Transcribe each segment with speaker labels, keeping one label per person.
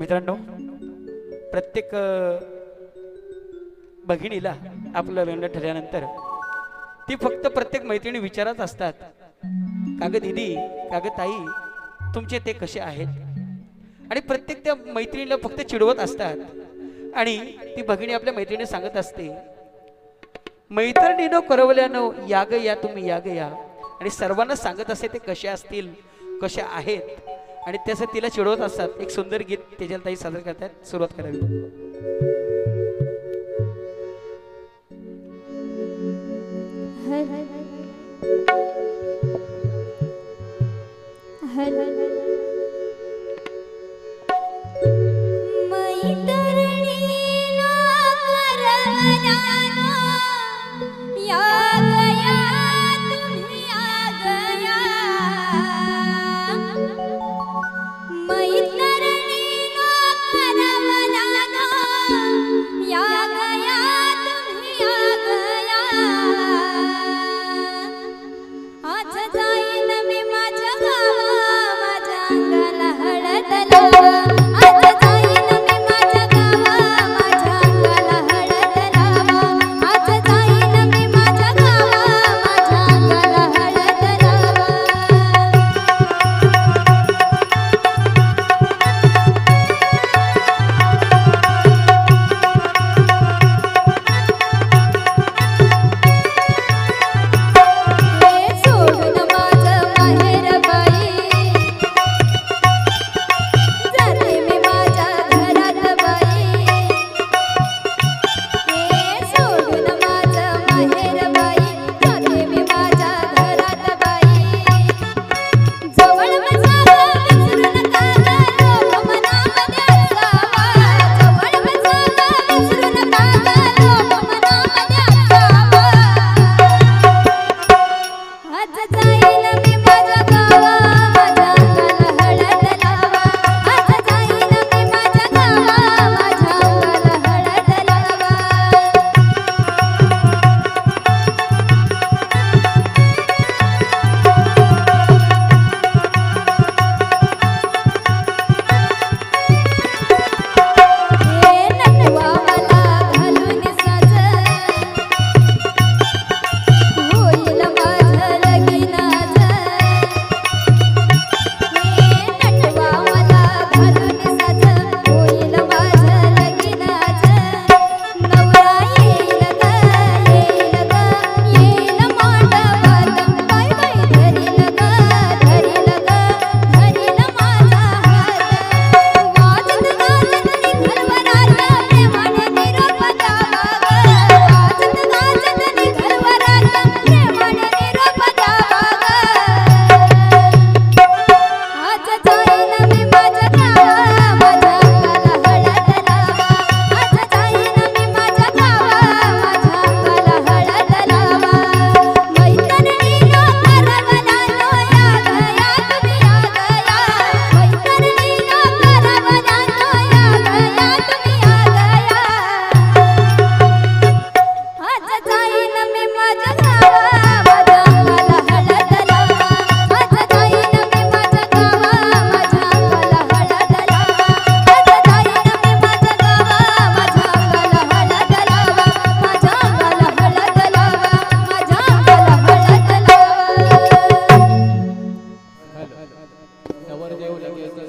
Speaker 1: मित्रांनो प्रत्येक भगिनीला आपलं लग्न ठरल्यानंतर ती फक्त प्रत्येक मैत्रिणी विचारत असतात काग दिदी काग ताई तुमचे ते कसे आहेत? आणि प्रत्येक त्या मैत्रिणीला फक्त चिडवत असतात. आणि ती भगिनी आपल्या मैत्रिणी सांगत असते मैत्रिणीनं करवल्यानं याग या तुम्ही याग या. आणि सर्वांना सांगत असते ते कसे असतील कशा आहेत? आणि त्याचं तिला चिडवत असतात. एक सुंदर गीत त्याच्या ताई सादर करतात सुरुवात करावी.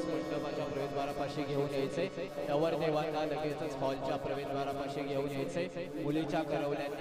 Speaker 2: लगेचच मंडपाच्या प्रवेशद्वारापाशी घेऊन यायचे. नवरदेवांना लगेचच हॉलच्या प्रवेशद्वारापाशी घेऊन यायचे. मुलीच्या करवल्या